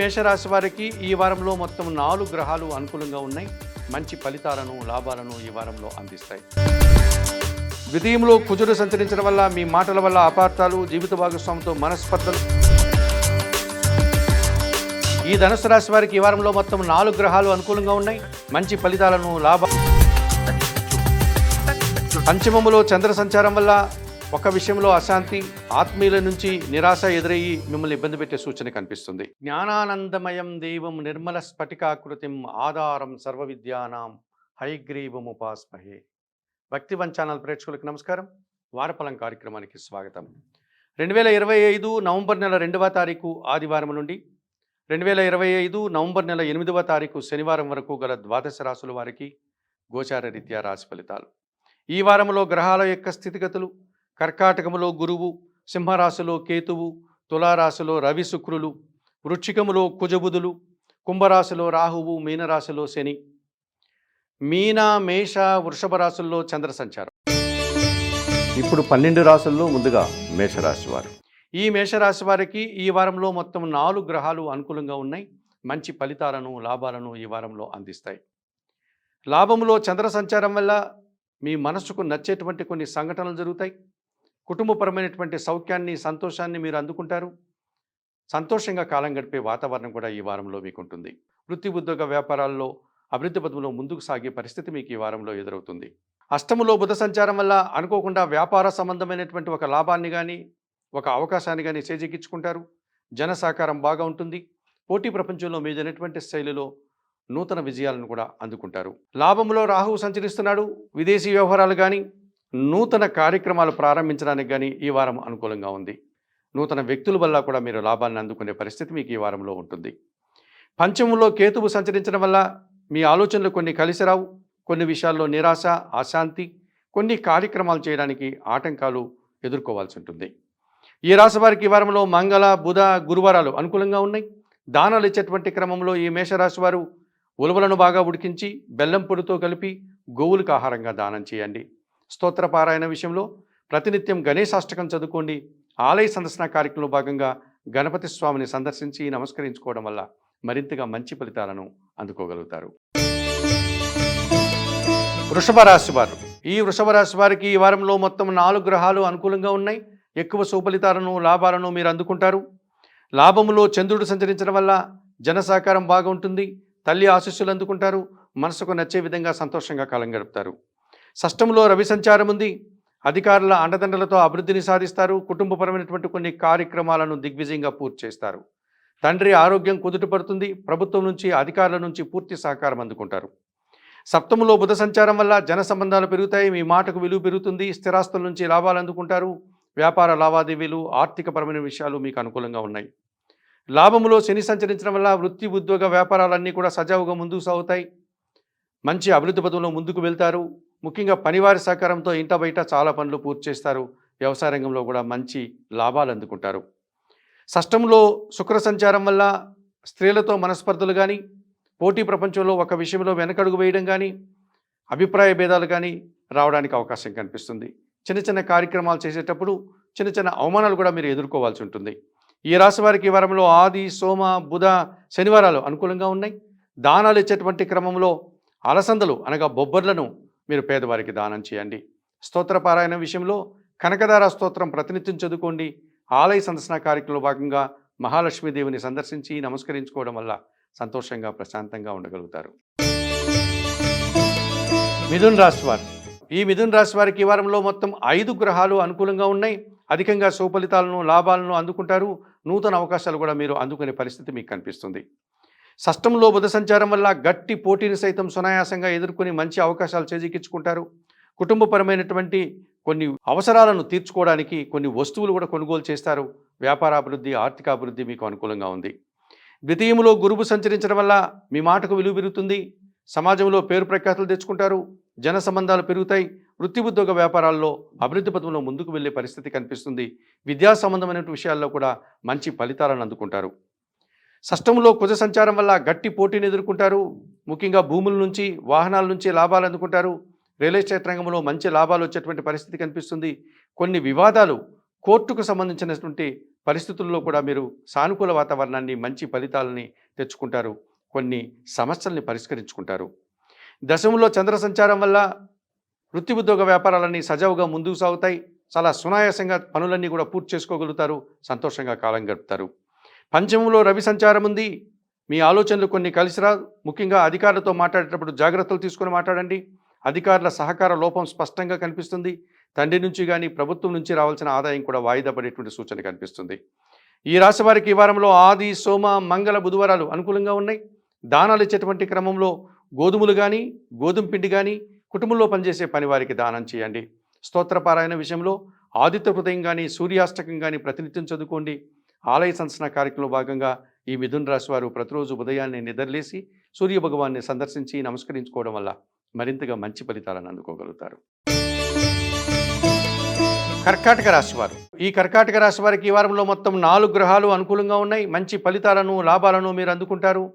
మేషరాశి వారికి ఈ వారంలో మొత్తం నాలుగు గ్రహాలు అనుకూలంగా ఉన్నాయి. మంచి ఫలితాలను లాభాలను ఈ వారంలో అందిస్తాయి. ద్వితీయంలో కుజుడు సంచరించడం వల్ల మీ మాటల వల్ల అపార్థాలు జీవిత భాగస్వామితో మనస్పర్ధలు. ఈ ధనుసు రాశి వారికి ఈ వారంలో మొత్తం నాలుగు గ్రహాలు అనుకూలంగా ఉన్నాయి. మంచి ఫలితాలను లాభ పంచమములో చంద్ర సంచారం వల్ల ఒక విషయంలో అశాంతి ఆత్మీయుల నుంచి నిరాశ ఎదురయ్యి మిమ్మల్ని ఇబ్బంది పెట్టే సూచన కనిపిస్తుంది. జ్ఞానానందమయం దైవం నిర్మల స్ఫటికాకృతిం ఆధారం సర్వ విద్యానాం హైగ్రీవముపాస్మహే భక్తి వన్ ఛానల్ ప్రేక్షకులకు నమస్కారం. వారఫలం కార్యక్రమానికి స్వాగతం. రెండు వేల ఇరవై ఐదు నవంబర్ నెల రెండవ తారీఖు ఆదివారం నుండి రెండు వేల ఇరవై ఐదు నవంబర్ నెల ఎనిమిదవ తారీఖు శనివారం వరకు గల ద్వాదశ రాశుల వారికి గోచార రీత్యా రాశి ఫలితాలు. ఈ వారంలో గ్రహాల యొక్క స్థితిగతులు కర్కాటకములో గురువు సింహరాశిలో కేతువు తులారాశిలో రవి శుక్రులు వృచ్చికములో కుజబుధులు కుంభరాశిలో రాహువు మీనరాశిలో శని. మీన మేష వృషభ రాశుల్లో చంద్ర సంచారం ఇప్పుడు పన్నెండు రాశుల్లో ముందుగా మేషరాశి వారు. ఈ మేషరాశి వారికి ఈ వారంలో మొత్తం నాలుగు గ్రహాలు అనుకూలంగా ఉన్నాయి. మంచి ఫలితాలను లాభాలను ఈ వారంలో అందిస్తాయి. లాభంలో చంద్ర సంచారం వల్ల మీ మనసుకు నచ్చేటువంటి కొన్ని సంఘటనలు జరుగుతాయి. కుటుంబపరమైనటువంటి సౌఖ్యాన్ని సంతోషాన్ని మీరు అందుకుంటారు. సంతోషంగా కాలం గడిపే వాతావరణం కూడా ఈ వారంలో మీకు ఉంటుంది వృత్తి ఉద్యోగ వ్యాపారాల్లో అభివృద్ధి పథంలో ముందుకు సాగే పరిస్థితి మీకు ఈ వారంలో ఎదురవుతుంది. అష్టములో బుధ సంచారం వల్ల అనుకోకుండా వ్యాపార సంబంధమైనటువంటి ఒక లాభాన్ని కానీ ఒక అవకాశాన్ని కానీ చేజెక్కించుకుంటారు. జన సహకారం బాగా ఉంటుంది. పోటీ ప్రపంచంలో మీదైనటువంటి శైలిలో నూతన విజయాలను కూడా అందుకుంటారు. లాభంలో రాహువు సంచరిస్తున్నాడు. విదేశీ వ్యవహారాలు కానీ నూతన కార్యక్రమాలు ప్రారంభించడానికి కానీ ఈ వారం అనుకూలంగా ఉంది. నూతన వ్యక్తుల వల్ల కూడా మీరు లాభాన్ని అందుకునే పరిస్థితి మీకు ఈ వారంలో ఉంటుంది. పంచమంలో కేతువు సంచరించడం వల్ల మీ ఆలోచనలు కొన్ని కలిసి రావు. కొన్ని విషయాల్లో నిరాశ అశాంతి కొన్ని కార్యక్రమాలు చేయడానికి ఆటంకాలు ఎదుర్కోవాల్సి ఉంటుంది. ఈ రాశి వారికి ఈ వారంలో మంగళ బుధ గురువారాలు అనుకూలంగా ఉన్నాయి. దానాలు ఇచ్చేటువంటి క్రమంలో ఈ మేషరాశి వారు ఉలవలను బాగా ఉడికించి బెల్లం పొడితో కలిపి గోవులకు ఆహారంగా దానం చేయండి. స్తోత్ర పారాయణ విషయంలో ప్రతినిత్యం గణేశాష్టకం చదువుకోండి. ఆలయ సందర్శన కార్యక్రమంలో భాగంగా గణపతి స్వామిని సందర్శించి నమస్కరించుకోవడం వల్ల మరింతగా మంచి ఫలితాలను అందుకోగలుగుతారు. వృషభ రాశి వారు. ఈ వృషభ రాశి వారికి ఈ వారంలో మొత్తం నాలుగు గ్రహాలు అనుకూలంగా ఉన్నాయి. ఎక్కువ సుఫలితాలను లాభాలను మీరు అందుకుంటారు. లాభములో చంద్రుడు సంచరించడం వల్ల జనసహకారం బాగుంటుంది. తల్లి ఆశీస్సులు అందుకుంటారు. మనసుకు నచ్చే విధంగా సంతోషంగా కాలం గడుపుతారు. షష్టంలో రవి సంచారం ఉంది. అధికారుల అండదండలతో అభివృద్ధిని సాధిస్తారు. కుటుంబపరమైనటువంటి కొన్ని కార్యక్రమాలను దిగ్విజయంగా పూర్తి చేస్తారు. తండ్రి ఆరోగ్యం కుదుటపడుతుంది ప్రభుత్వం నుంచి అధికారుల నుంచి పూర్తి సహకారం అందుకుంటారు. సప్తములో బుధ సంచారం వల్ల జన సంబంధాలు పెరుగుతాయి. మీ మాటకు విలువ పెరుగుతుంది. స్థిరాస్తుల నుంచి లాభాలు అందుకుంటారు. వ్యాపార లావాదేవీలు ఆర్థికపరమైన విషయాలు మీకు అనుకూలంగా ఉన్నాయి. లాభములో శని సంచరించడం వల్ల వృత్తి ఉద్యోగ వ్యాపారాలన్నీ కూడా సజావుగా ముందుకు సాగుతాయి. మంచి అభివృద్ధి పదంలో ముందుకు వెళ్తారు. ముఖ్యంగా పనివారి సహకారంతో ఇంట బయట చాలా పనులు పూర్తి చేస్తారు. వ్యవసాయ రంగంలో కూడా మంచి లాభాలు అందుకుంటారు. షష్టంలో శుక్ర సంచారం వల్ల స్త్రీలతో మనస్పర్ధలు కానీ పోటీ ప్రపంచంలో ఒక విషయంలో వెనకడుగు వేయడం కానీ అభిప్రాయ భేదాలు కానీ రావడానికి అవకాశం కనిపిస్తుంది. చిన్న చిన్న కార్యక్రమాలు చేసేటప్పుడు చిన్న చిన్న అవమానాలు కూడా మీరు ఎదుర్కోవాల్సి ఉంటుంది. ఈ రాశి వారికి ఈ వారంలో ఆది సోమ బుధ శనివారాలు అనుకూలంగా ఉన్నాయి. దానాలు ఇచ్చేటువంటి క్రమంలో అలసందలు అనగా బొబ్బర్లను మీరు పేదవారికి దానం చేయండి. స్తోత్ర పారాయణ విషయంలో కనకదార స్తోత్రం ప్రతినిత్యం చదువుకోండి. ఆలయ సందర్శన కార్యక్రమంలో భాగంగా మహాలక్ష్మీదేవిని సందర్శించి నమస్కరించుకోవడం వల్ల సంతోషంగా ప్రశాంతంగా ఉండగలుగుతారు. మిథున్ రాశి వారు. ఈ మిథున్ రాశి వారికి ఈ వారంలో మొత్తం ఐదు గ్రహాలు అనుకూలంగా ఉన్నాయి. అధికంగా సుఫలితాలను లాభాలను అందుకుంటారు. నూతన అవకాశాలు కూడా మీరు అందుకునే పరిస్థితి మీకు కనిపిస్తుంది. షష్టంలో బుధ సంచారం వల్ల గట్టి పోటీని సైతం సునాయాసంగా ఎదుర్కొని మంచి అవకాశాలు చేజిక్కించుకుంటారు. కుటుంబపరమైనటువంటి కొన్ని అవసరాలను తీర్చుకోవడానికి కొన్ని వస్తువులు కూడా కొనుగోలు చేస్తారు. వ్యాపారాభివృద్ధి ఆర్థికాభివృద్ధి మీకు అనుకూలంగా ఉంది. ద్వితీయంలో గురువు సంచరించడం వల్ల మీ మాటకు విలువ పెరుగుతుంది. సమాజంలో పేరు ప్రఖ్యాతులు తెచ్చుకుంటారు. జన సంబంధాలు పెరుగుతాయి. వృత్తి ఉద్యోగ వ్యాపారాల్లో అభివృద్ధి పథంలో ముందుకు వెళ్ళే పరిస్థితి కనిపిస్తుంది. విద్యా సంబంధమైన విషయాల్లో కూడా మంచి ఫలితాలను అందుకుంటారు. సష్టంలో కుజ సంచారం వల్ల గట్టి పోటీని ఎదుర్కొంటారు. ముఖ్యంగా భూముల నుంచి వాహనాల నుంచి లాభాలు అందుకుంటారు. రియల్ ఎస్టేట్ రంగంలో మంచి లాభాలు వచ్చేటువంటి పరిస్థితి కనిపిస్తుంది. కొన్ని వివాదాలు కోర్టుకు సంబంధించినటువంటి పరిస్థితుల్లో కూడా మీరు సానుకూల వాతావరణాన్ని మంచి ఫలితాలని తెచ్చుకుంటారు. కొన్ని సమస్యల్ని పరిష్కరించుకుంటారు. దశములో చంద్ర సంచారం వల్ల వృత్తి ఉద్యోగ వ్యాపారాలన్నీ సజావుగా ముందుకు సాగుతాయి. చాలా సునాయాసంగా పనులన్నీ కూడా పూర్తి చేసుకోగలుగుతారు. సంతోషంగా కాలం గడుపుతారు. పంచమంలో రవి సంచారం ఉంది. మీ ఆలోచనలు కొన్ని కలిసిరా. ముఖ్యంగా అధికారులతో మాట్లాడేటప్పుడు జాగ్రత్తలు తీసుకొని మాట్లాడండి. అధికారుల సహకార లోపం స్పష్టంగా కనిపిస్తుంది. తండ్రి నుంచి కానీ ప్రభుత్వం నుంచి రావాల్సిన ఆదాయం కూడా వాయిదా పడేటువంటి సూచన కనిపిస్తుంది. ఈ రాశి వారికి ఈ వారంలో ఆది సోమ మంగళ బుధవారాలు అనుకూలంగా ఉన్నాయి. దానాలు ఇచ్చేటువంటి క్రమంలో గోధుమలు కానీ గోధుమ పిండి కానీ కుటుంబంలో పనిచేసే పని వారికి దానం చేయండి. స్తోత్రపారాయణ విషయంలో ఆదిత్య హృదయం కానీ సూర్యాష్టకం కానీ ప్రతినిత్యం చదువుకోండి. ఆలయ సందర్శన కార్యక్రమంలో భాగంగా ఈ మిథున్ రాశి వారు ప్రతిరోజు ఉదయాన్నే నిద్రలేసి సూర్య భగవాన్ని సందర్శించి నమస్కరించుకోవడం వల్ల మరింతగా మంచి ఫలితాలను అందుకోగలుగుతారు. కర్కాటక రాశివారు ఈ కర్కాటక రాశి వారికి ఈ వారంలో మొత్తం నాలుగు గ్రహాలు అనుకూలంగా ఉన్నాయి. మంచి ఫలితాలను లాభాలను మీరు అందుకుంటారు.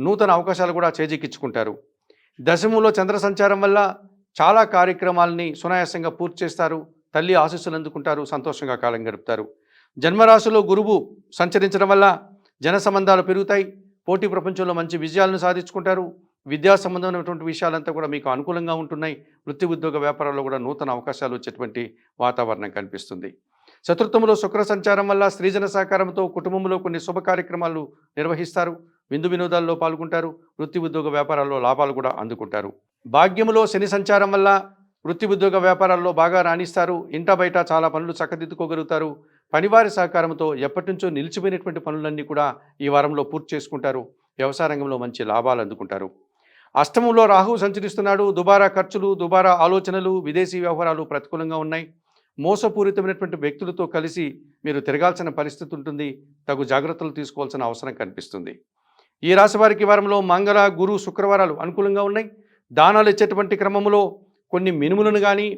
నూతన అవకాశాలు కూడా చేజిక్కించుకుంటారు. దశములో చంద్ర సంచారం వల్ల చాలా కార్యక్రమాలని సునాయాసంగా పూర్తి చేస్తారు. తల్లి ఆశీస్సులు అందుకుంటారు. సంతోషంగా కాలం గడుపుతారు. జన్మరాశిలో గురువు సంచరించడం వల్ల జన సంబంధాలు పెరుగుతాయి. పోటీ ప్రపంచంలో మంచి విజయాలను సాధించుకుంటారు. విద్యా సంబంధమైనటువంటి విషయాలంతా కూడా మీకు అనుకూలంగా ఉంటున్నాయి. వృత్తి ఉద్యోగ వ్యాపారాల్లో కూడా నూతన అవకాశాలు వచ్చేటువంటి వాతావరణం కనిపిస్తుంది. చతుర్థంలో శుక్ర సంచారం వల్ల స్త్రీజన సహకారంతో కుటుంబంలో కొన్ని శుభ కార్యక్రమాలు నిర్వహిస్తారు. విందు వినోదాల్లో పాల్గొంటారు. వృత్తి ఉద్యోగ వ్యాపారాల్లో లాభాలు కూడా అందుకుంటారు. భాగ్యములో శని సంచారం వల్ల వృత్తి ఉద్యోగ వ్యాపారాల్లో బాగా రాణిస్తారు. ఇంట బయట చాలా పనులు చక్కదిద్దుకోగలుగుతారు. పనివారి సహకారంతో ఎప్పటి నుంచో నిలిచిపోయినటువంటి పనులన్నీ కూడా ఈ వారంలో పూర్తి చేసుకుంటారు. వ్యవసాయ రంగంలో మంచి లాభాలు అందుకుంటారు. అష్టమంలో రాహు సంచరిస్తున్నాడు. దుబారా ఖర్చులు దుబారా ఆలోచనలు విదేశీ వ్యవహారాలు ప్రతికూలంగా ఉన్నాయి. మోసపూరితమైనటువంటి వ్యక్తులతో కలిసి మీరు తిరగాల్సిన పరిస్థితి ఉంటుంది. తగు జాగ్రత్తలు తీసుకోవాల్సిన అవసరం కనిపిస్తుంది. ఈ రాశి వారికి వారంలో మంగళ గురు శుక్రవారాలు అనుకూలంగా ఉన్నాయి. దానాలు ఇచ్చేటువంటి క్రమంలో కొన్ని మినుములను కానీ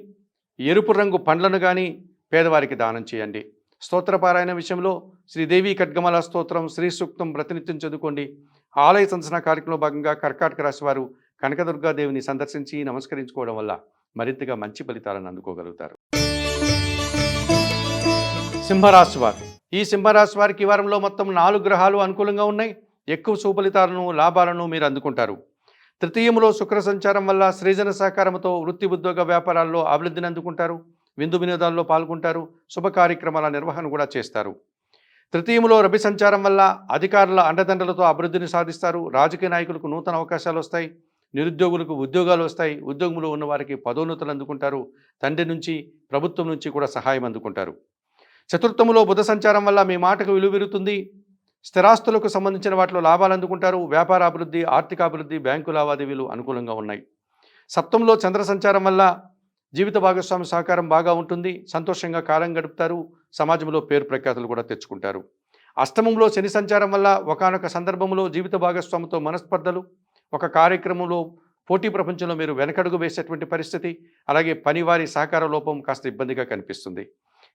ఎరుపు రంగు పండ్లను కానీ పేదవారికి దానం చేయండి. స్తోత్రపారాయణ విషయంలో శ్రీదేవి ఖడ్గమల స్తోత్రం శ్రీ సూక్తం ప్రతినిత్యం చదువుకోండి. ఆలయ సందర్శన కార్యక్రమంలో భాగంగా కర్కాటక రాశి వారు కనకదుర్గాదేవిని సందర్శించి నమస్కరించుకోవడం వల్ల మరింతగా మంచి ఫలితాలను అందుకోగలుగుతారు. సింహరాశి వారు. ఈ సింహరాశి వారికి వారంలో మొత్తం నాలుగు గ్రహాలు అనుకూలంగా ఉన్నాయి. ఎక్కువ సుఫలితాలను లాభాలను మీరు అందుకుంటారు. తృతీయములో శుక్ర సంచారం వల్ల సృజన సహకారంతో వృత్తి ఉద్యోగ వ్యాపారాల్లో అభివృద్ధిని అందుకుంటారు. విందు వినోదాల్లో పాల్గొంటారు శుభ కార్యక్రమాల నిర్వహణ కూడా చేస్తారు. తృతీయములో రబి సంచారం వల్ల అధికారుల అండదండలతో అభివృద్ధిని సాధిస్తారు. రాజకీయ నాయకులకు నూతన అవకాశాలు వస్తాయి. నిరుద్యోగులకు ఉద్యోగాలు వస్తాయి. ఉద్యోగంలో ఉన్న వారికి పదోన్నతులు అందుకుంటారు. తండ్రి నుంచి ప్రభుత్వం నుంచి కూడా సహాయం అందుకుంటారు. చతుర్థములో బుధ సంచారం వల్ల మీ మాటకు విలువ పెరుగుతుంది స్థిరాస్తులకు సంబంధించిన వాటిలో లాభాలు అందుకుంటారు. వ్యాపార అభివృద్ధి ఆర్థిక అభివృద్ధి బ్యాంకు లావాదేవీలు అనుకూలంగా ఉన్నాయి. సప్తంలో చంద్ర సంచారం వల్ల జీవిత భాగస్వామి సహకారం బాగా ఉంటుంది. సంతోషంగా కాలం గడుపుతారు. సమాజంలో పేరు ప్రఖ్యాతులు కూడా తెచ్చుకుంటారు. అష్టమంలో శని సంచారం వల్ల ఒకనొక సందర్భంలో జీవిత భాగస్వామితో మనస్పర్ధలు. ఒక కార్యక్రమంలో పోటీ ప్రపంచంలో మీరు వెనకడుగు వేసేటువంటి పరిస్థితి. అలాగే పనివారి సహకార లోపం కాస్త ఇబ్బందిగా కనిపిస్తుంది.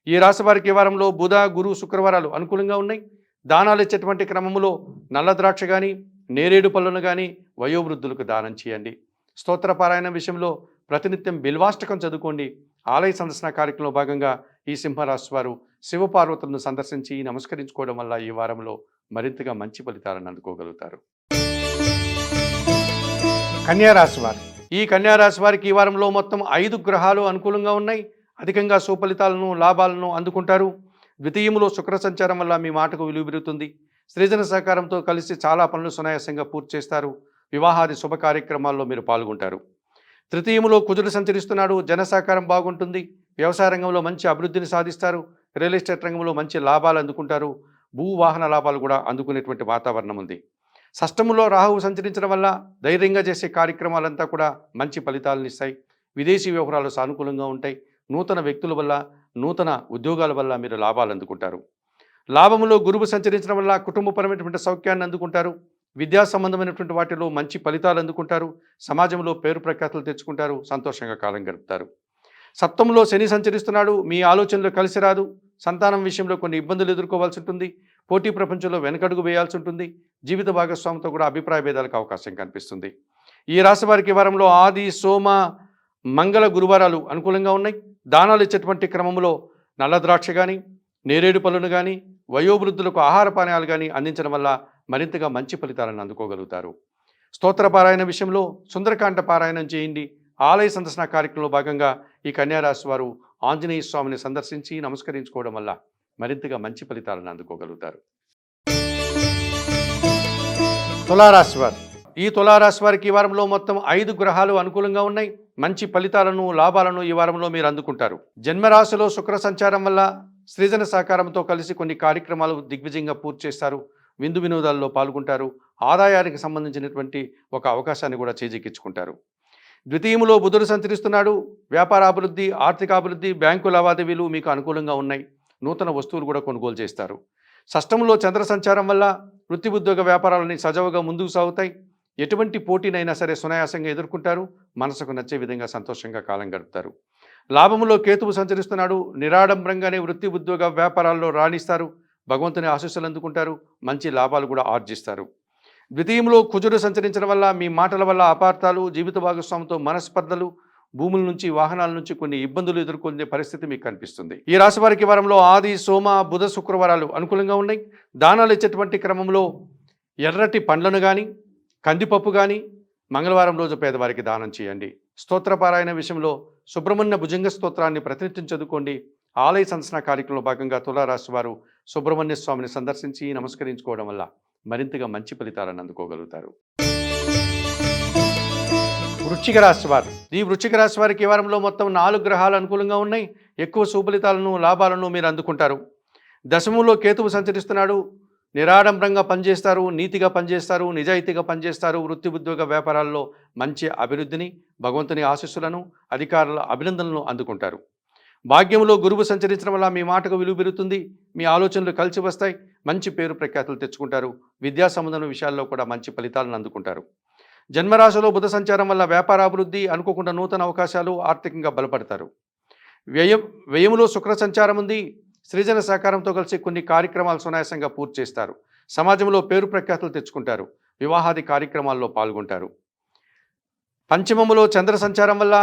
ఈ రాశి వారికి వారంలో బుధ గురు శుక్రవారాలు అనుకూలంగా ఉన్నాయి. దానాలు ఇచ్చేటువంటి క్రమంలో నల్ల ద్రాక్ష కానీ నేరేడు పళ్ళను కానీ వయోవృద్ధులకు దానం చేయండి. స్తోత్రపారాయణ విషయంలో ప్రతినిత్యం బిల్వాష్టకం చదువుకోండి. ఆలయ సందర్శన కార్యక్రమంలో భాగంగా ఈ సింహరాశి వారు శివపార్వతులను సందర్శించి నమస్కరించుకోవడం వల్ల ఈ వారంలో మరింతగా మంచి ఫలితాలను అందుకోగలుగుతారు. కన్యారాశి వారు. ఈ కన్యారాశి వారికి ఈ వారంలో మొత్తం ఐదు గ్రహాలు అనుకూలంగా ఉన్నాయి. అధికంగా సుఫలితాలను లాభాలను అందుకుంటారు. ద్వితీయములో శుక్ర సంచారం వల్ల మీ మాటకు విలువ పెరుగుతుంది. సృజన సహకారంతో కలిసి చాలా పనులు సునాయాసంగా పూర్తి చేస్తారు. వివాహాది శుభ కార్యక్రమాల్లో మీరు పాల్గొంటారు. తృతీయములో కుజుడు సంచరిస్తున్నాడు. జనసహకారం బాగుంటుంది. వ్యవసాయ రంగంలో మంచి అభివృద్ధిని సాధిస్తారు. రియల్ ఎస్టేట్ రంగంలో మంచి లాభాలు అందుకుంటారు. భూ వాహన లాభాలు కూడా అందుకునేటువంటి వాతావరణం ఉంది. షష్టములో రాహువు సంచరించడం వల్ల ధైర్యంగా చేసే కార్యక్రమాలంతా కూడా మంచి ఫలితాలను ఇస్తాయి. విదేశీ వ్యవహారాలు సానుకూలంగా ఉంటాయి. నూతన వ్యక్తుల వల్ల నూతన ఉద్యోగాల వల్ల మీరు లాభాలు అందుకుంటారు. లాభములో గురువు సంచరించడం వల్ల కుటుంబపరమైనటువంటి సౌఖ్యాన్ని అందుకుంటారు. విద్యా సంబంధమైనటువంటి వాటిలో మంచి ఫలితాలు అందుకుంటారు సమాజంలో పేరు ప్రఖ్యాతులు తెచ్చుకుంటారు సంతోషంగా కాలం గడుపుతారు. సప్తంలో శని సంచరిస్తున్నాడు మీ ఆలోచనలు కలిసి రాదు సంతానం విషయంలో కొన్ని ఇబ్బందులు ఎదుర్కోవాల్సి ఉంటుంది పోటీ ప్రపంచంలో వెనకడుగు వేయాల్సి ఉంటుంది జీవిత భాగస్వామితో కూడా అభిప్రాయ భేదాలకు అవకాశం కనిపిస్తుంది. ఈ రాశి వారికి వారంలో ఆది సోమ మంగళ గురువారాలు అనుకూలంగా ఉన్నాయి. దానాలు ఇచ్చేటువంటి క్రమంలో నల్ల ద్రాక్ష కానీ నేరేడు పళ్ళను కానీ వయోవృద్ధులకు ఆహార పానీయాలు కానీ అందించడం వల్ల మరింతగా మంచి ఫలితాలను అందుకోగలుగుతారు. స్తోత్ర పారాయణ విషయంలో సుందరకాండ పారాయణం చేయండి. ఆలయ సందర్శన కార్యక్రమంలో భాగంగా ఈ కన్యారాశి వారు ఆంజనేయ స్వామిని సందర్శించి నమస్కరించుకోవడం వల్ల మరింతగా మంచి ఫలితాలను అందుకోగలుగుతారు. తులారాశి వారు. ఈ తులారాశి వారికి ఈ వారంలో మొత్తం ఐదు గ్రహాలు అనుకూలంగా ఉన్నాయి. మంచి ఫలితాలను లాభాలను ఈ వారంలో మీరు అందుకుంటారు. జన్మరాశిలో శుక్ర సంచారం వల్ల సృజన సహకారంతో కలిసి కొన్ని కార్యక్రమాలు దిగ్విజయంగా పూర్తి చేస్తారు. విందు వినోదాల్లో పాల్గొంటారు. ఆదాయానికి సంబంధించినటువంటి ఒక అవకాశాన్ని కూడా చేజిక్కించుకుంటారు. ద్వితీయములో బుధుడు సంచరిస్తున్నాడు. వ్యాపారాభివృద్ధి ఆర్థికాభివృద్ధి ఆర్థిక అభివృద్ధి బ్యాంకు లావాదేవీలు మీకు అనుకూలంగా ఉన్నాయి. నూతన వస్తువులు కూడా కొనుగోలు చేస్తారు. షష్టంలో చంద్ర సంచారం వల్ల వృత్తి ఉద్యోగ వ్యాపారాలని సజావుగా ముందుకు సాగుతాయి. ఎటువంటి పోటీనైనా సరే సునాయాసంగా ఎదుర్కొంటారు. మనసుకు నచ్చే విధంగా సంతోషంగా కాలం గడుపుతారు. లాభంలో కేతువు సంచరిస్తున్నాడు. నిరాడంబరంగానే వృత్తి ఉద్యోగ వ్యాపారాల్లో రాణిస్తారు. భగవంతుని ఆశీస్సులు అందుకుంటారు మంచి లాభాలు కూడా ఆర్జిస్తారు. ద్వితీయంలో కుజుడు సంచరించడం వల్ల మీ మాటల వల్ల అపార్థాలు జీవిత భాగస్వామితో మనస్పర్ధలు భూముల నుంచి వాహనాల నుంచి కొన్ని ఇబ్బందులు ఎదుర్కొనే పరిస్థితి మీకు కనిపిస్తుంది. ఈ రాశి వారికి వారంలో ఆది సోమ బుధ శుక్రవారాలు అనుకూలంగా ఉన్నాయి. దానాలు ఇచ్చేటువంటి క్రమంలో ఎర్రటి పండ్లను కానీ కందిపప్పు కానీ మంగళవారం రోజు పేదవారికి దానం చేయండి. స్తోత్రపారాయణ విషయంలో సుబ్రహ్మణ్య భుజంగ స్తోత్రాన్ని ప్రతినిత్యం చదువుకోండి. ఆలయ సందర్శన కార్యక్రమంలో భాగంగా తులారాశి వారు సుబ్రహ్మణ్య స్వామిని సందర్శించి నమస్కరించుకోవడం వల్ల మరింతగా మంచి ఫలితాలను అందుకోగలుగుతారు. వృచ్చిక రాశి వారు. ఈ వృచ్చిక రాశి వారికి ఈ వారంలో మొత్తం నాలుగు గ్రహాలు అనుకూలంగా ఉన్నాయి. ఎక్కువ సుఫలితాలను లాభాలను మీరు అందుకుంటారు. దశములో కేతువు సంచరిస్తున్నాడు. నిరాడంబరంగా పనిచేస్తారు నీతిగా పనిచేస్తారు నిజాయితీగా పనిచేస్తారు. వృత్తి ఉద్యోగ వ్యాపారాల్లో మంచి అభివృద్ధిని భగవంతుని ఆశీస్సులను అధికారుల అభినందనలను అందుకుంటారు. భాగ్యంలో గురువు సంచరించడం వల్ల మీ మాటకు విలువ పెరుగుతుంది మీ ఆలోచనలు కలిసి వస్తాయి మంచి పేరు ప్రఖ్యాతులు తెచ్చుకుంటారు విద్యా సంబంధం విషయాల్లో కూడా మంచి ఫలితాలను అందుకుంటారు. జన్మరాశిలో బుధ సంచారం వల్ల వ్యాపార అభివృద్ధి అనుకోకుండా నూతన అవకాశాలు ఆర్థికంగా బలపడతారు. వ్యయం వ్యయములో శుక్ర సంచారం ఉంది సృజన సహకారంతో కలిసి కొన్ని కార్యక్రమాలు సునాయాసంగా పూర్తి చేస్తారు. సమాజంలో పేరు ప్రఖ్యాతులు తెచ్చుకుంటారు వివాహాది కార్యక్రమాల్లో పాల్గొంటారు. పంచమములో చంద్ర సంచారం వల్ల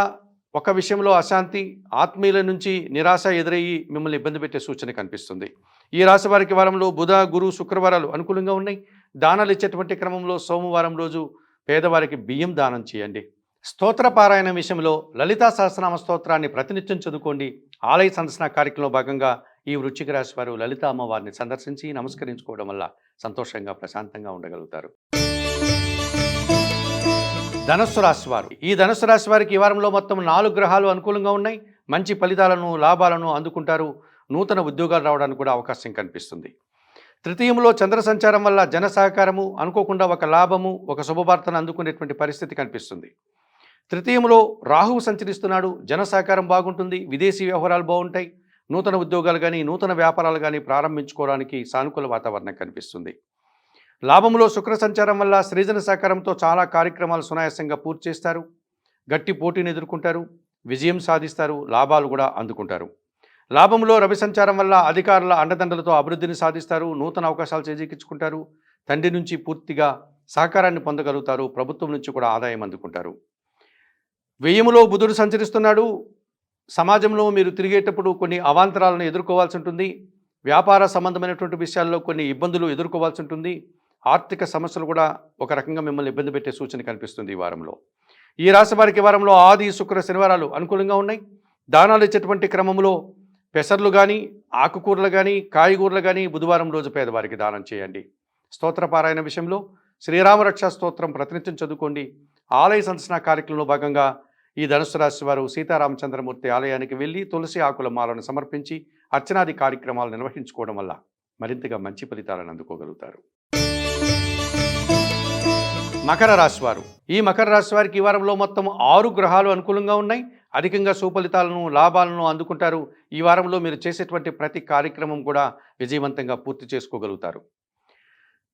ఒక విషయంలో అశాంతి ఆత్మీయుల నుంచి నిరాశ ఎదురయ్యి మిమ్మల్ని ఇబ్బంది పెట్టే సూచన కనిపిస్తుంది. ఈ రాశి వారికి వారంలో బుధ గురు శుక్రవారాలు అనుకూలంగా ఉన్నాయి. దానాలు ఇచ్చేటువంటి క్రమంలో సోమవారం రోజు పేదవారికి బియ్యం దానం చేయండి. స్తోత్ర పారాయణ విషయంలో లలితా సహస్రనామ స్తోత్రాన్ని ప్రతినిత్యం చదువుకోండి. ఆలయ సందర్శన కార్యక్రమంలో భాగంగా ఈ వృచ్చిక రాశి వారు లలిత అమ్మవారిని సందర్శించి నమస్కరించుకోవడం వల్ల సంతోషంగా ప్రశాంతంగా ఉండగలుగుతారు. ధనస్సు రాశి వారు. ఈ ధనుస్సు రాశి వారికి ఈ వారంలో మొత్తం నాలుగు గ్రహాలు అనుకూలంగా ఉన్నాయి. మంచి ఫలితాలను లాభాలను అందుకుంటారు. నూతన ఉద్యోగాలు రావడానికి కూడా అవకాశం కనిపిస్తుంది. తృతీయంలో చంద్ర సంచారం వల్ల జన సహకారము అనుకోకుండా ఒక లాభము ఒక శుభవార్తను అందుకునేటువంటి పరిస్థితి కనిపిస్తుంది. తృతీయంలో రాహువు సంచరిస్తున్నాడు. జన సహకారం బాగుంటుంది. విదేశీ వ్యవహారాలు బాగుంటాయి. నూతన ఉద్యోగాలు కానీ నూతన వ్యాపారాలు కానీ ప్రారంభించుకోవడానికి సానుకూల వాతావరణం కనిపిస్తుంది. లాభంలో శుక్ర సంచారం వల్ల సృజన సహకారంతో చాలా కార్యక్రమాలు సునాయాసంగా పూర్తి చేస్తారు. గట్టి పోటీని ఎదుర్కొంటారు. విజయం సాధిస్తారు. లాభాలు కూడా అందుకుంటారు. లాభంలో రవి సంచారం వల్ల అధికారుల అండదండలతో అభివృద్ధిని సాధిస్తారు. నూతన అవకాశాలు చేజీకించుకుంటారు తండ్రి నుంచి పూర్తిగా సహకారాన్ని పొందగలుగుతారు. ప్రభుత్వం నుంచి కూడా ఆదాయం అందుకుంటారు. వ్యయములో బుధుడు సంచరిస్తున్నాడు. సమాజంలో మీరు తిరిగేటప్పుడు కొన్ని అవాంతరాలను ఎదుర్కోవాల్సి ఉంటుంది. వ్యాపార సంబంధమైనటువంటి విషయాల్లో కొన్ని ఇబ్బందులు ఎదుర్కోవాల్సి ఉంటుంది. ఆర్థిక సమస్యలు కూడా ఒక రకంగా మిమ్మల్ని ఇబ్బంది పెట్టే సూచన కనిపిస్తుంది ఈ వారంలో. ఈ రాశి వారికి వారంలో ఆది శుక్ర శనివారాలు అనుకూలంగా ఉన్నాయి. దానాలు ఇచ్చేటువంటి క్రమంలో పెసర్లు కానీ ఆకుకూరలు కానీ కాయగూరలు కానీ బుధవారం రోజు పేదవారికి దానం చేయండి. స్తోత్రపారాయణ విషయంలో శ్రీరామరక్ష స్తోత్రం ప్రతినిత్యం చదువుకోండి. ఆలయ సందర్శన కార్యక్రమంలో భాగంగా ఈ ధనుసు రాశి వారు సీతారామచంద్రమూర్తి ఆలయానికి వెళ్ళి తులసి ఆకుల మాలను సమర్పించి అర్చనాది కార్యక్రమాలు నిర్వహించుకోవడం వల్ల మరింతగా మంచి ఫలితాలను అందుకోగలుగుతారు. మకర రాశి వారు. ఈ మకర రాశి వారికి ఈ వారంలో మొత్తం ఆరు గ్రహాలు అనుకూలంగా ఉన్నాయి. అధికంగా సుఫలితాలను లాభాలను అందుకుంటారు. ఈ వారంలో మీరు చేసేటువంటి ప్రతి కార్యక్రమం కూడా విజయవంతంగా పూర్తి చేసుకోగలుగుతారు.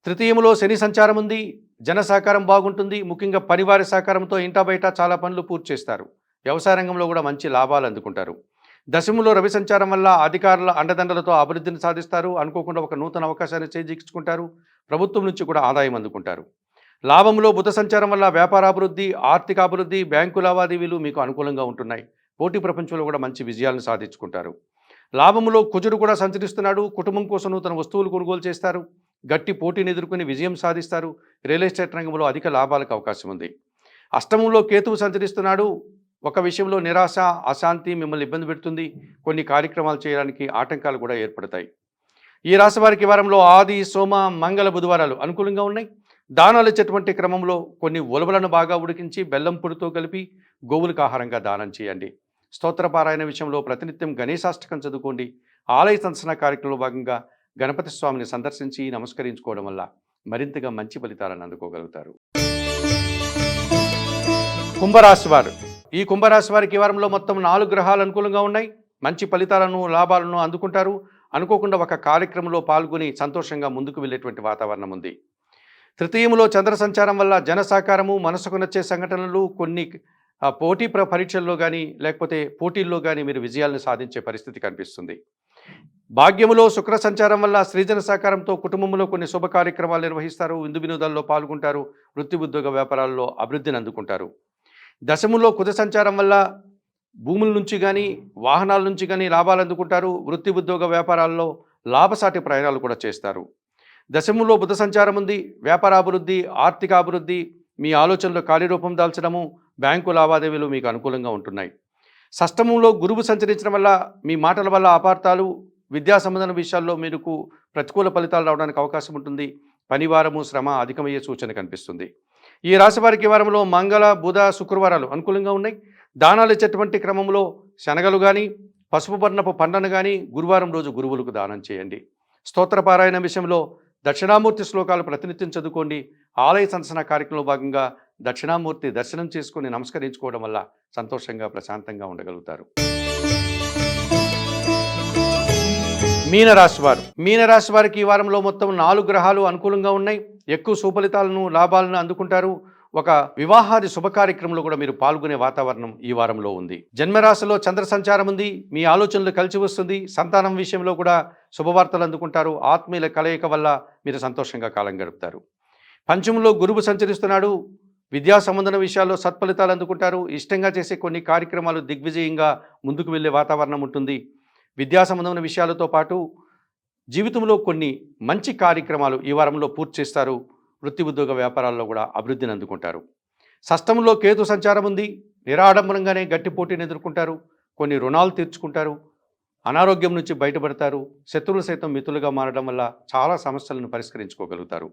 తృతీయంలో శని సంచారం ఉంది. జన సహకారం బాగుంటుంది. ముఖ్యంగా పనివారి సహకారంతో ఇంటా బయట చాలా పనులు పూర్తి చేస్తారు. వ్యవసాయ రంగంలో కూడా మంచి లాభాలు అందుకుంటారు. దశములో రవి సంచారం వల్ల అధికారుల అండదండలతో అభివృద్ధిని సాధిస్తారు. అనుకోకుండా ఒక నూతన అవకాశాన్ని చేజిక్కించుకుంటారు. ప్రభుత్వం నుంచి కూడా ఆదాయం అందుకుంటారు. లాభంలో బుధ సంచారం వల్ల వ్యాపారాభివృద్ధి ఆర్థిక అభివృద్ధి బ్యాంకు లావాదేవీలు మీకు అనుకూలంగా ఉంటున్నాయి. పోటీ ప్రపంచంలో కూడా మంచి విజయాలను సాధించుకుంటారు. లాభంలో కుజుడు కూడా సంచరిస్తున్నాడు. కుటుంబం కోసం తన వస్తువులు కొనుగోలు చేస్తారు. గట్టి పోటీని ఎదుర్కొని విజయం సాధిస్తారు. రియల్ ఎస్టేట్ రంగంలో అధిక లాభాలకు అవకాశం ఉంది. అష్టమంలో కేతువు సంచరిస్తున్నాడు. ఒక విషయంలో నిరాశ అశాంతి మిమ్మల్ని ఇబ్బంది పెడుతుంది. కొన్ని కార్యక్రమాలు చేయడానికి ఆటంకాలు కూడా ఏర్పడతాయి. ఈ రాశి వారికి వారంలో ఆది సోమ మంగళ బుధవారాలు అనుకూలంగా ఉన్నాయి. దానాలు ఇచ్చేటువంటి క్రమంలో కొన్ని ఉలవలను బాగా ఉడికించి బెల్లం పొడితో కలిపి గోవులకు ఆహారంగా దానం చేయండి. స్తోత్రపారాయణ విషయంలో ప్రతినిత్యం గణేశాష్టకం చదువుకోండి. ఆలయ సందర్శన కార్యక్రమంలో భాగంగా గణపతి స్వామిని సందర్శించి నమస్కరించుకోవడం వల్ల మరింతగా మంచి ఫలితాలను అందుకోగలుగుతారు. కుంభరాశి వారు. ఈ కుంభరాశి వారికి ఈ వారంలో మొత్తం నాలుగు గ్రహాలు అనుకూలంగా ఉన్నాయి. మంచి ఫలితాలను లాభాలను అందుకుంటారు. అనుకోకుండా ఒక కార్యక్రమంలో పాల్గొని సంతోషంగా ముందుకు వెళ్ళేటువంటి వాతావరణం ఉంది. తృతీయములో చంద్ర సంచారం వల్ల జన సహకారము మనసుకు నచ్చే సంఘటనలు కొన్ని పోటీ ప్ర పరీక్షల్లో కానీ లేకపోతే పోటీల్లో కానీ మీరు విజయాలను సాధించే పరిస్థితి కనిపిస్తుంది. భాగ్యములో శుక్ర సంచారం వల్ల సృజన సహకారంతో కుటుంబంలో కొన్ని శుభ కార్యక్రమాలు నిర్వహిస్తారు. విందు వినోదాల్లో పాల్గొంటారు. వృత్తి ఉద్యోగ వ్యాపారాల్లో అభివృద్ధిని అందుకుంటారు. దశములో కుజ సంచారం వల్ల భూముల నుంచి కానీ వాహనాల నుంచి కానీ లాభాలు అందుకుంటారు. వృత్తి ఉద్యోగ వ్యాపారాల్లో లాభసాటి ప్రయాణాలు కూడా చేస్తారు. దశములో బుధ సంచారం ఉంది వ్యాపారాభివృద్ధి ఆర్థిక అభివృద్ధి మీ ఆలోచనలో కార్యరూపం దాల్చడము బ్యాంకు లావాదేవీలు మీకు అనుకూలంగా ఉంటున్నాయి. సష్టమంలో గురువు సంచరించడం వల్ల మీ మాటల వల్ల అపార్థాలు విద్యా సంబంధన విషయాల్లో మీకు ప్రతికూల ఫలితాలు రావడానికి అవకాశం ఉంటుంది. పనివారము శ్రమ అధికమయ్యే సూచన కనిపిస్తుంది. ఈ రాశి వారికి వారంలో మంగళ బుధ శుక్రవారాలు అనుకూలంగా ఉన్నాయి. దానాలు ఇచ్చేటువంటి క్రమంలో శనగలు కానీ పసుపు వర్ణపు పండను కానీ గురువారం రోజు గురువులకు దానం చేయండి. స్తోత్రపారాయణ విషయంలో దక్షిణామూర్తి శ్లోకాలు ప్రతినిత్యం చదువుకోండి. ఆలయ సందర్శన కార్యక్రమంలో భాగంగా దక్షిణామూర్తి దర్శనం చేసుకుని నమస్కరించుకోవడం వల్ల సంతోషంగా ప్రశాంతంగా ఉండగలుగుతారు. మీనరాశి వారు. మీనరాశి వారికి ఈ వారంలో మొత్తం నాలుగు గ్రహాలు అనుకూలంగా ఉన్నాయి. ఎక్కువ సుఫలితాలను లాభాలను అందుకుంటారు. ఒక వివాహాది శుభ కార్యక్రమంలో కూడా మీరు పాల్గొనే వాతావరణం ఈ వారంలో ఉంది. జన్మరాశిలో చంద్ర సంచారం ఉంది మీ ఆలోచనలు కలిసి వస్తుంది సంతానం విషయంలో కూడా శుభవార్తలు అందుకుంటారు ఆత్మీయుల కలయిక వల్ల మీరు సంతోషంగా కాలం గడుపుతారు. పంచమంలో గురువు సంచరిస్తున్నాడు విద్యా సంబంధన విషయాల్లో సత్ఫలితాలు అందుకుంటారు ఇష్టంగా చేసే కొన్ని కార్యక్రమాలు దిగ్విజయంగా ముందుకు వెళ్ళే వాతావరణం ఉంటుంది. విద్యా సంబంధమైన విషయాలతో పాటు జీవితంలో కొన్ని మంచి కార్యక్రమాలు ఈ వారంలో పూర్తి చేస్తారు. వృత్తి ఉద్యోగ వ్యాపారాల్లో కూడా అభివృద్ధిని అందుకుంటారు. సష్టంలో కేతు సంచారం ఉంది. నిరాడంబరంగానే గట్టి పోటీని ఎదుర్కొంటారు. కొన్ని రుణాలు తీర్చుకుంటారు. అనారోగ్యం నుంచి బయటపడతారు. శత్రువులు సైతం మిత్రులుగా మారడం వల్ల చాలా సమస్యలను పరిష్కరించుకోగలుగుతారు.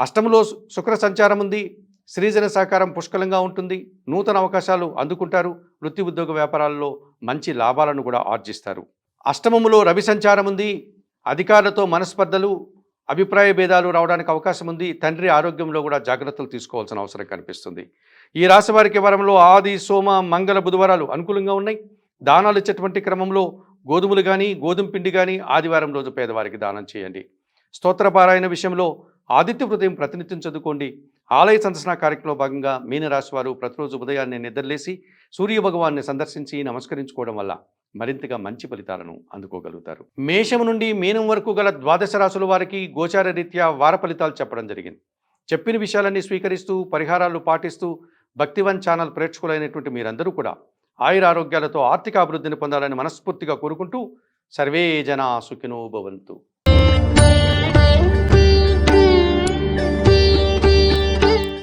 అష్టములో శుక్ర సంచారం ఉంది. సృజన సహకారం పుష్కలంగా ఉంటుంది. నూతన అవకాశాలు అందుకుంటారు. వృత్తి ఉద్యోగ వ్యాపారాల్లో మంచి లాభాలను కూడా ఆర్జిస్తారు. అష్టమములో రవి సంచారం ఉంది. అధికారులతో మనస్పర్ధలు అభిప్రాయ భేదాలు రావడానికి అవకాశం ఉంది. తండ్రి ఆరోగ్యంలో కూడా జాగ్రత్తలు తీసుకోవాల్సిన అవసరం కనిపిస్తుంది. ఈ రాశి వారికి వారంలో ఆది సోమ మంగళ బుధవారాలు అనుకూలంగా ఉన్నాయి. దానాలు ఇచ్చేటువంటి క్రమంలో గోధుమలు కానీ గోధుమ పిండి కానీ ఆదివారం రోజు పేదవారికి దానం చేయండి. స్తోత్రపారాయణ విషయంలో ఆదిత్య హృదయం ప్రతినిత్యం చదువుకోండి. ఆలయ సందర్శన కార్యక్రమంలో భాగంగా మీనరాశి వారు ప్రతిరోజు ఉదయాన్నే నిద్రలేసి సూర్య భగవాన్ని సందర్శించి నమస్కరించుకోవడం వల్ల మరింతగా మంచి ఫలితాలను అందుకోగలుగుతారు. మేషం నుండి మీనం వరకు గల ద్వాదశ రాశుల వారికి గోచార రీత్యా వార ఫలితాలు చెప్పడం జరిగింది. చెప్పిన విషయాలన్నీ స్వీకరిస్తూ పరిహారాలు పాటిస్తూ భక్తివన్ ఛానల్ ప్రేక్షకులైనటువంటి మీరందరూ కూడా ఆయుర ఆరోగ్యాలతో ఆర్థిక అభివృద్ధిని పొందాలని మనస్ఫూర్తిగా కోరుకుంటూ సర్వే జన సుఖినో భవంతు.